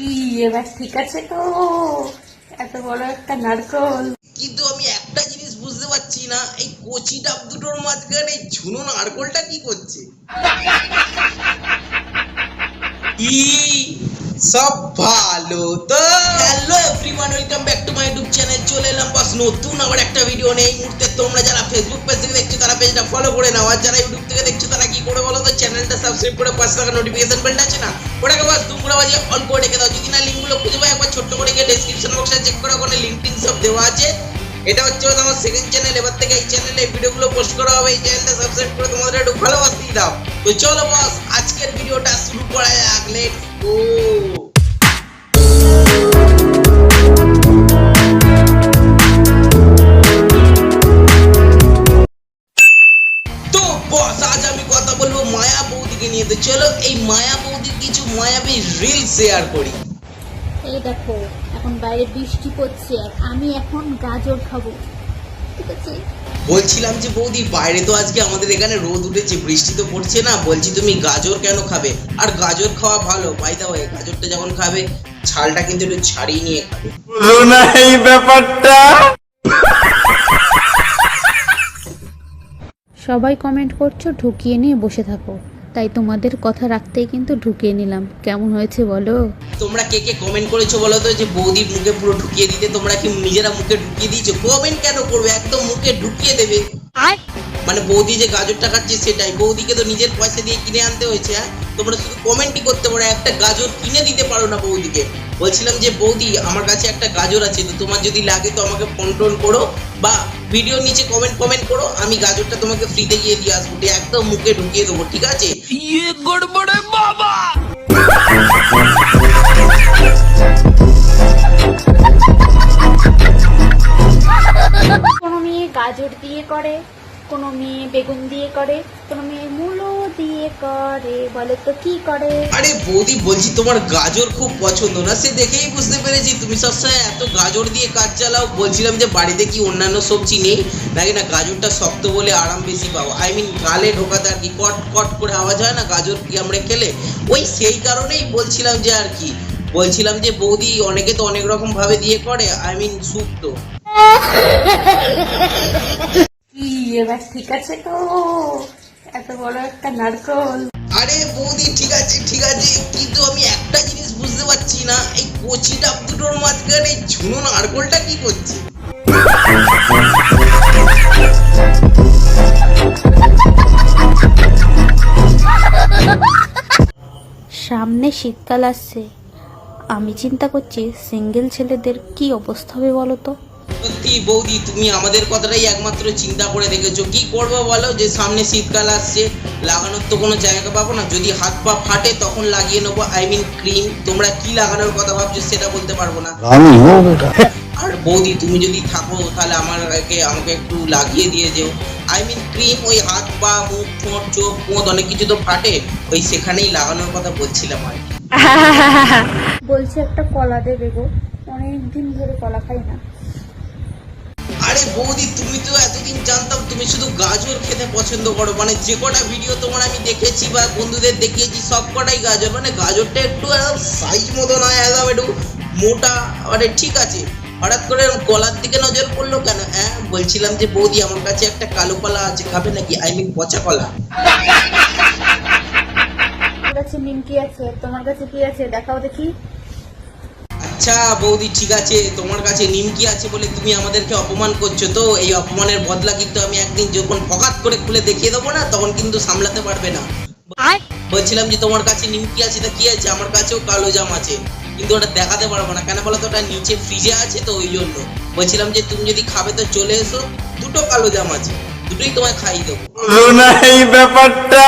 কি এবার ঠিক আছে তো? এত বড় একটা নারকল। কিন্তু আমি একটা জিনিস বুঝতে পারছি না এই কচি ডাব দুটোর মাঝখানে এই ঝুনো নারকলটা কি করছে? ই সব ভালো তো। Hello. Everyone welcome back to my YouTube channel চলে এলাম বাস নতুন আবার একটা ভিডিও নেই মুহূর্তে তোমরা যারা ফেসবুক পেজ থেকে দেখছ, তারা পেজটা ফলো করে নাও। আর যারা ইউটিউব থেকে দেখছ, তারা কি করে বলো তো? চ্যানেলটা সাবস্ক্রাইব করে পাশে থাকা নোটিফিকেশন বেলটা আছে না? ওটাকে বাস তোমরা বাজে অল করে রেখে দাও। যদি না লিঙ্কগুলো খুঁজে পাই একবার ছোট্ট করে গিয়ে ডেসক্রিপশন বক্সে চেক করো। ওখানে লিঙ্কটিন সব দেওয়া আছে। এটা হচ্ছে আমার সেকেন্ড চ্যানেল এবার থেকে এই চ্যানেলে ভিডিওগুলো পোস্ট করা হবে। এই চ্যানেলটা সাবস্ক্রাইব করে তোমাদের একটু ভালোবাসতে দাও। তো চলো বস আজকের ভিডিওটা শুরু করা যাক। লেটস গো তো চলো এই মায়া বৌদির কিছু মায়াবী রিল শেয়ার করি। এই দেখো এখন বাইরে বৃষ্টি পড়ছে আর আমি এখন গাজর খাব। ঠিক আছে? বলছিলাম যে বৌদি বাইরে তো আজকে আমাদের এখানে রোদ উঠেছে বৃষ্টি তো পড়ছে না বলছি তুমি গাজর কেন খাবে? আর গাজর খাওয়া ভালো বাই দা ওয়ে গাজরটা যখন খাবে ছালটা কিন্তু একটু ছাড়িয়ে নিয়ে খাবে। বুঝো না এই ব্যাপারটা। সবাই কমেন্ট করছ ঢুকিয়ে নিয়ে বসে থাকো। তাই তোমাদের কথা রাখতেই কিন্তু ঢুকিয়ে নিলাম। কেমন হয়েছে বলো? তোমরা কে কে কমেন্ট করেছ বলো তো? যে বৌদির মুখে পুরো ঢুকিয়ে দিতে তোমরা কি নিজেরা মুখে ঢুকিয়ে দিয়েছ? কমেন্ট কেন করবে? একদম মুখে ঢুকিয়ে দেবে। মানে বৌদি যে গাজরটা খাচ্ছে সেটাই। বৌদিকে তো নিজের পয়সা দিয়ে কিনে আনতে হয়েছে হ্যাঁ? তোমরা শুধু কমেন্টই করতে পারো একটা গাজর কিনে দিতে পারো না বৌদিকে। বলছিলাম যে বৌদি আমার কাছে একটা গাজর আছে তো তোমার যদি লাগে তো আমাকে ফোন টোন করো বা ভিডিও নিচে কমেন্ট কমেন্ট করো। আমি গাজরটা তোমাকে ফ্রিতে গিয়ে দিয়ে আসব। একদম মুখে ঢুকিয়ে দেবো ঠিক আছে? কোনো মেয়ে গাজর দিয়ে করে। কোনো মেয়ে বেগুন দিয়ে করে, কোনো মেয়ে মূলো দিয়ে করে, বলো তো কি করে? আরে বৌদি, বলছি তোমার গাজর খুব পছন্দ না? সে দেখেই বুঝতে পেরেছি, তুমি সবসময় এত গাজর দিয়ে কাজ চালাও। বলছিলাম যে বাড়িতে কি অন্যান্য সবজি নেই? নাকি না গাজরটা শক্ত বলে আরাম বেশি পাবো আই মিন গালে ঢোকাতে আর কি কট কট করে আওয়াজ হয় না গাজর কি আমরা খেলে? ওই সেই কারণেই বলছিলাম যে আর কি। বলছিলাম যে বৌদি, অনেকে তো অনেক রকম ভাবে দিয়ে করে আই মিন কি এবার ঠিক আছে তো এত বড় একটা নারকল। আরে বৌদি ঠিক আছে ঠিক আছে। কিন্তু আমি একটা জিনিস বুঝতে পারছি না। এই কচি ডাব দুটোর মাঝখানে এই ঝুনো নারকলটা কি করছে? সামনে শীতকাল আসছে। আমি চিন্তা করছি সিঙ্গেল ছেলেদের কি অবস্থা হবে বলো তো? সত্যি বৌদি তুমি আমাদের কথাটাই একমাত্র চিন্তা করে দেখেছ। কি করব বলো? যে সামনে শীতকাল আসছে লাগানোর তো কোনো জায়গা পাবো না। যদি হাত পা ফাটে তখন লাগিয়ে নেব। আই মিন ক্রিম তোমরা কি লাগানোর কথা ভাবছ সেটা বলতে পারব না। আর বৌদি তুমি যদি থাকো তাহলে আমাকে আমাকে একটু লাগিয়ে দিয়ে যেও। আই মিন ক্রিম ওই হাত পা মুখ ঠোঁট চোখ পোঁত অনেক কিছু তো ফাটে ওই সেখানেই লাগানোর কথা বলছিলাম আর বলছি একটা কলা দেবে গো। অনেক দিন ধরে কলা খাই না। আরে বৌদি, তুমি তো এতদিন জানতাম তুমি শুধু গাজর খেতে পছন্দ করো। মানে যে কটা ভিডিও তোমার আমি দেখেছি বা বন্ধুদের দেখিয়েছি, সব কটাই গাজর। মানে গাজরটা একটু একদম সাইজ মতো নয়, একদম একটু মোটা। মানে ঠিক আছে, হঠাৎ করে গলার দিকে নজর পড়ল কেন? হ্যাঁ বলছিলাম যে বৌদি, আমার কাছে একটা কালো কলা আছে, খাবে নাকি? আই মিন পচা কলা। কাছে নিমকি আছে, তোমার কাছে কি আছে? দেখাও দেখি। আচ্ছা বৌদি ঠিক আছে তোমার কাছে নিমকি আছে বলে তুমি আমাদেরকে অপমান করছ তো এই অপমানের বদলা কিন্তু আমি একদিন যখন ফকাত করে খুলে দেখিয়ে দেবো না তখন কিন্তু সামলাতে পারবে না। বলছিলাম যে তোমার কাছে নিমকি আছে তা কি আছে? আমার কাছেও কালো জাম আছে। কিন্তু ওটা দেখাতে পারব না। কেন বলো তো ওটা নিচে ফ্রিজে আছে তো ওই জন্য। বলছিলাম যে তুমি যদি খাবে তো চলে এসো। দুটো কালো জাম আছে দুটোই তোমায় খাইয়ে দেবো। ব্যাপারটা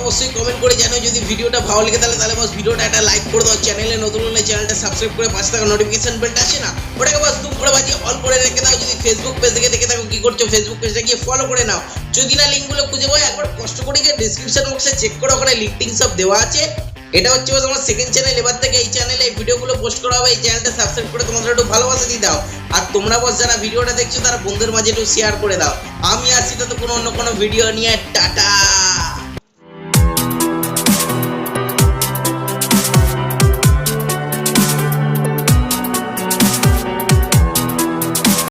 অবশ্যই কমেন্ট করে জানাও। যদি ভিডিওটা ভালো লেগে তাহলে তাহলে বস ভিডিওটা একটা লাইক করে দাও। চ্যানেলে নতুন হলে চ্যানেলটা সাবস্ক্রাইব করে পাশে থাকা নোটিফিকেশন বেলটা আছে না? ওটাকে বস দুম করে বাজিয়ে অল করে রেখে দাও। যদি ফেসবুক পেজ থেকে দেখে থাকো কি করছ ফেসবুক পেজটা গিয়ে ফলো করে নাও। যদি না লিঙ্কগুলো খুঁজে পাও, একবার কষ্ট করে গিয়ে ডিসক্রিপশন বক্সে চেক করো, ওখানে লিঙ্কিং সব দেওয়া আছে। এটা হচ্ছে বস আমার সেকেন্ড চ্যানেল এবার থেকে এই চ্যানেলে এই ভিডিওগুলো পোস্ট করা হবে। এই চ্যানেলটা সাবস্ক্রাইব করে তোমাদের একটু ভালোবাসা দিয়ে দাও। আর তোমরা বস যারা ভিডিওটা দেখছ, তারা বন্ধুদের মাঝে একটু শেয়ার করে দাও। আমি আসছি তো কোনো অন্য কোনো ভিডিও নিয়ে, টাটা!